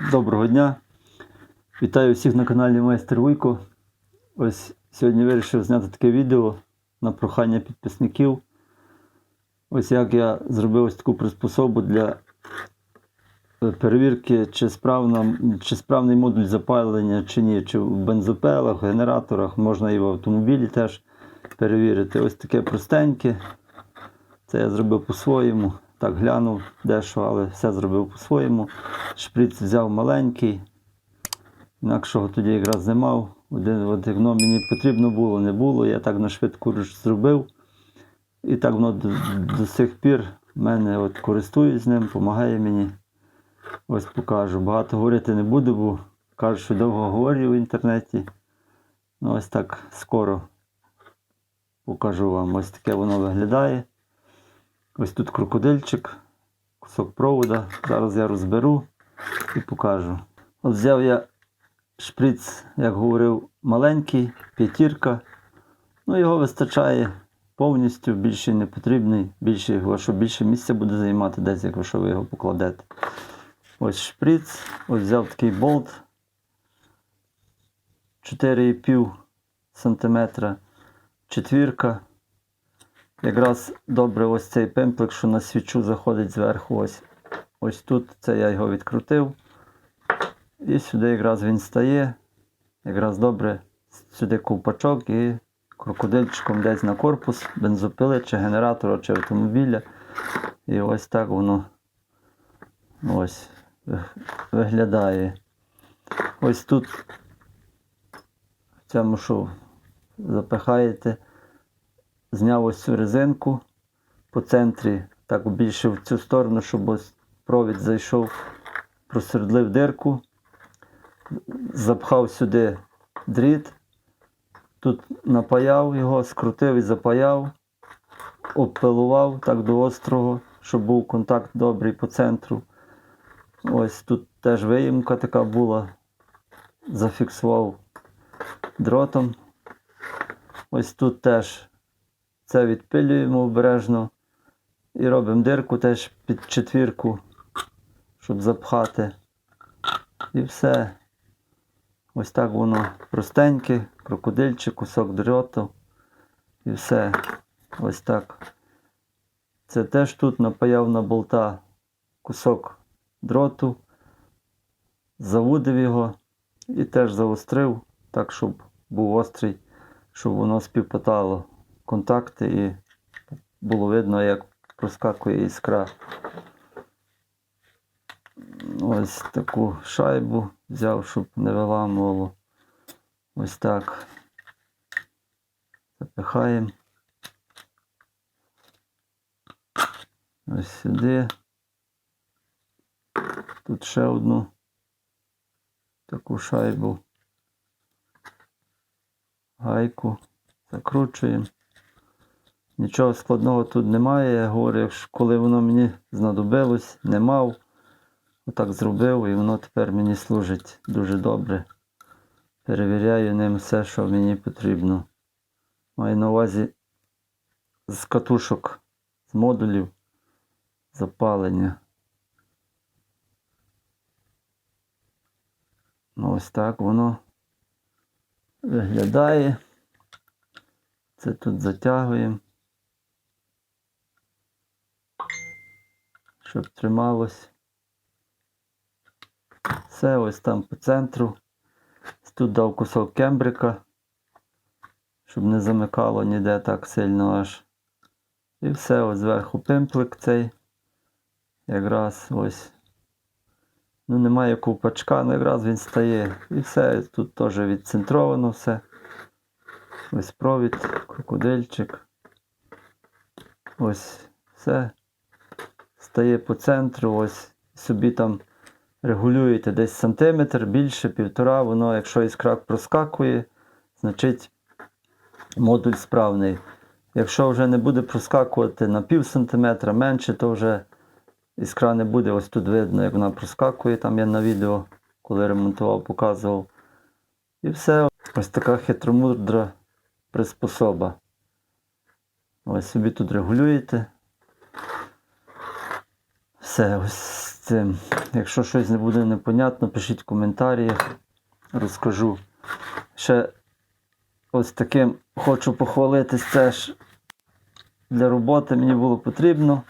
Доброго дня. Вітаю всіх на каналі Майстер Вуйко. Ось сьогодні вирішив зняти таке відео на прохання підписників. Ось як я зробив ось таку приспособу для е, перевірки, чи, справна, чи справний модуль запалення, чи ні, чи в бензопелах, генераторах, можна і в автомобілі теж перевірити. Ось таке простеньке. Це я зробив по-своєму. Так глянув дещо, але все зробив по-своєму. Шприц взяв маленький. Інакшого тоді якраз не мав. Один, воно мені потрібно було, не було. Я так на швидку зробив. І так воно до, до сих пір мене от користуюсь ним, допомагає мені. Ось покажу. Багато говорити не буду, бо кажуть, що довго говорю в інтернеті. Ну ось так скоро покажу вам. Ось таке воно виглядає. Ось тут крокодильчик, кусок провода. Зараз я розберу і покажу. От взяв я шприц, як говорив, маленький, п'ятірка. Ну, його вистачає повністю, більше не потрібний, більше, що більше місця буде займати десь, якщо ви його покладете. Ось шприц, ось взяв такий болт 4,5 см, четвірка. Якраз добре ось цей пемплик, що на свічу заходить зверху. Ось ось тут це я його відкрутив. І сюди якраз він стає. Якраз добре сюди ковпачок і крокодильчиком десь на корпус, бензопили, чи генератора, чи автомобіля. І ось так воно ось виглядає. Ось тут в цьому що запихаєте зняв ось цю резинку по центрі, так більше в цю сторону, щоб ось провід зайшов, просвердлив дирку, запхав сюди дріт, тут напаяв його, скрутив і запаяв, обпилував так до острого, щоб був контакт добрий по центру. Ось тут теж виїмка така була, зафіксував дротом. Ось тут теж це відпилюємо обережно і робимо дирку теж під четвірку, щоб запхати. І все. Ось так воно простеньке, крокодильчик, кусок дроту. І все. Ось так. Це теж тут напаяв на болта кусок дроту, завудив його і теж заострив, так, щоб був острий, щоб воно співпадало контакти і було видно, як проскакує іскра. Ось таку шайбу взяв, щоб не виламувало. Ось так. Запихаємо. Ось сюди. Тут ще одну таку шайбу. Гайку. Закручуємо. Нічого складного тут немає. Я говорю, коли воно мені знадобилось, не мав. Отак зробив і воно тепер мені служить дуже добре. Перевіряю ним все, що мені потрібно. Маю на увазі з катушок, з модулів запалення. Ну, ось так воно виглядає. Це тут затягуємо. Щоб трималось. Все ось там по центру. Тут дав кусок кембрика, щоб не замикало ніде так сильно аж. І все, ось зверху пимплик цей. Якраз ось. Ну, немає ковпачка, але якраз він стає. І все, тут теж відцентровано все. Ось провід, крокодильчик. Ось все. Стає по центру, ось собі там регулюєте десь сантиметр, більше, півтора, воно, якщо іскра проскакує, значить модуль справний. Якщо вже не буде проскакувати на пів сантиметра менше, то вже іскра не буде. Ось тут видно, як вона проскакує. Там я на відео, коли ремонтував, показував. І все. Ось така хитромудра приспособа. Ось собі тут регулюєте. Все. ось з цим. Якщо щось не буде непонятно, пишіть в коментарях, розкажу. Ще ось таким хочу похвалитись теж для роботи мені було потрібно.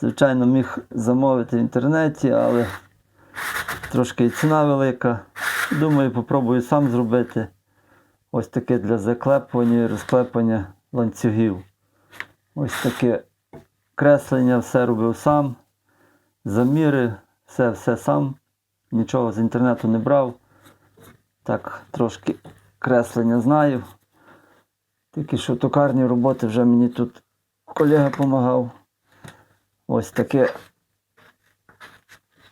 Звичайно, міг замовити в інтернеті, але трошки і ціна велика. Думаю, попробую сам зробити. Ось таке для заклепування і розклепання ланцюгів. Ось таке креслення, все робив сам. Заміри, все, все сам. Нічого з інтернету не брав. Так, трошки креслення знаю. Тільки що токарні роботи вже мені тут колега допомагав. Ось таке.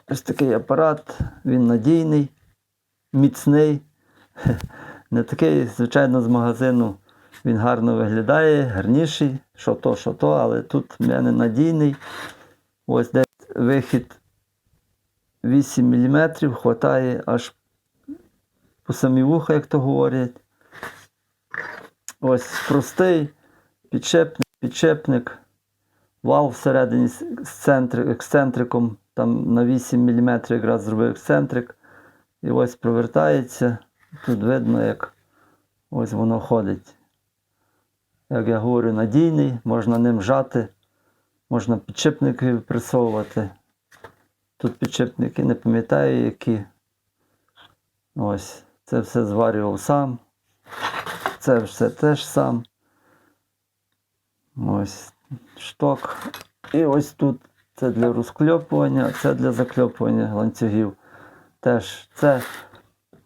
Ось такий апарат, він надійний, міцний. Не такий, звичайно, з магазину. Він гарно виглядає, гарніший, що то, що то, але тут в мене надійний. Ось десь вихід 8 мм, хватає аж по самі вуха, як то говорять. Ось простий підшипник, підшипник, вал всередині з з центри, ексцентриком, там на 8 мм якраз зробив ексцентрик. І ось провертається. Тут видно, як ось воно ходить. Як я говорю, надійний, можна ним жати, можна підшипники присовувати. Тут підшипники не пам'ятаю які. Ось, це все зварював сам. Це все теж сам. Ось шток. І ось тут це для розкльопування, це для закльопування ланцюгів. Теж це.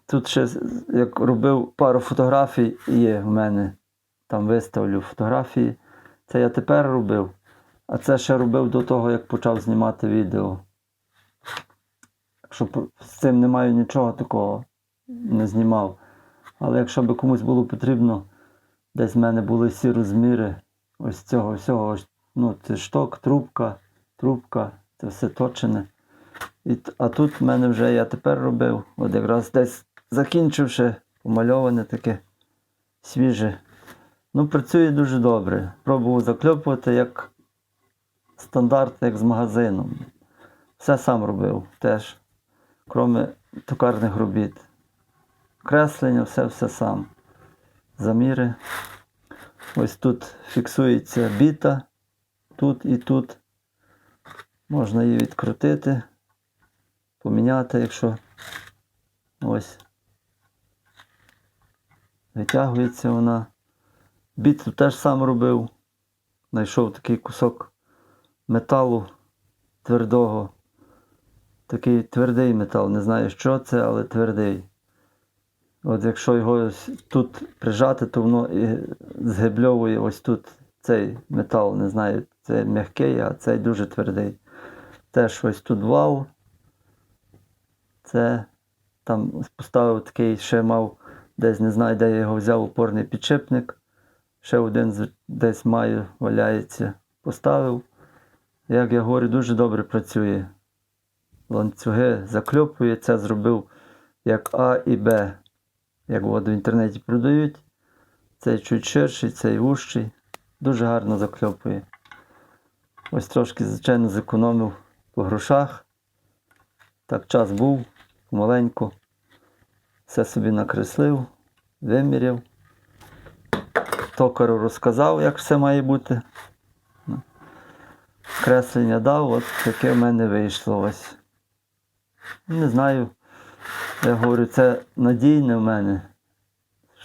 Тут ще як робив пару фотографій, є в мене. Там виставлю фотографії. Це я тепер робив. А це ще робив до того, як почав знімати відео. Якщо з цим не маю нічого такого, не знімав. Але якщо би комусь було потрібно, десь в мене були всі розміри ось цього всього. Ну, це шток, трубка, трубка, це все точене. І, а тут в мене вже я тепер робив, от якраз десь закінчивши, помальоване таке свіже. Ну, працює дуже добре. Пробував закльопувати як стандарт, як з магазином. Все сам робив теж, крім токарних робіт. Креслення, все все сам. Заміри. Ось тут фіксується біта, тут і тут. Можна її відкрутити, поміняти, якщо ось. Витягується вона. Біту теж сам робив. Знайшов такий кусок металу твердого. Такий твердий метал. Не знаю, що це, але твердий. От якщо його тут прижати, то воно і згибльовує ось тут цей метал. Не знаю, це м'який, а цей дуже твердий. Теж ось тут вал. Це там поставив такий, ще мав десь не знаю, де я його взяв опорний підшипник. Ще один десь маю, валяється. Поставив. Як я говорю, дуже добре працює. Ланцюги закльопує, це зробив як А і Б. Як от в інтернеті продають. Цей чуть ширший, цей вужчий. Дуже гарно закльопує. Ось трошки, звичайно, зекономив по грошах. Так час був, маленько. Все собі накреслив, виміряв. Токару розказав, як все має бути. Креслення дав, от таке в мене вийшло ось. Не знаю. Я говорю, це надійне в мене,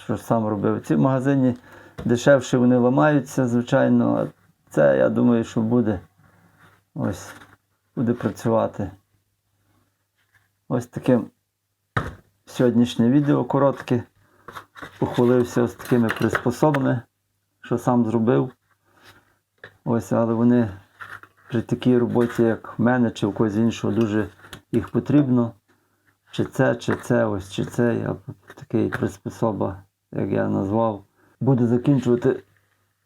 що сам робив. Ці в магазині дешевше вони ламаються, звичайно, а це я думаю, що буде. Ось, буде працювати. Ось таким сьогоднішнє відео коротке. Похвалився ось такими приспособами, що сам зробив. Ось, але вони при такій роботі, як в мене, чи в когось іншого, дуже їх потрібно. Чи це, чи це, ось, чи це, такий приспособа, як я назвав. Буду закінчувати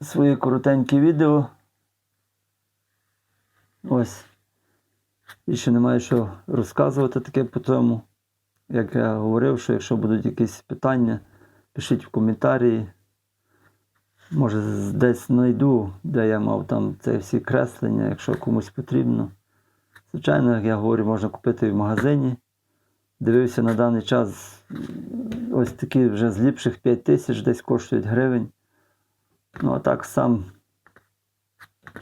своє коротеньке відео. Ось. І ще немає що розказувати таке по тому. Як я говорив, що якщо будуть якісь питання, пишіть в коментарі. Може, десь знайду, де я мав там це всі креслення, якщо комусь потрібно. Звичайно, як я говорю, можна купити в магазині. Дивився на даний час ось такі вже з ліпших 5 тисяч десь коштують гривень. Ну, а так сам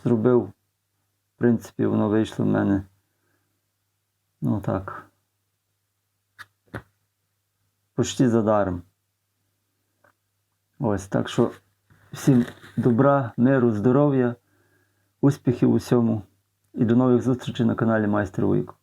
зробив. В принципі, воно вийшло в мене. Ну так. Почти задаром. Ось так що всім добра, миру, здоров'я, успіхів у всьому. І до нових зустрічей на каналі Майстер Вуйко.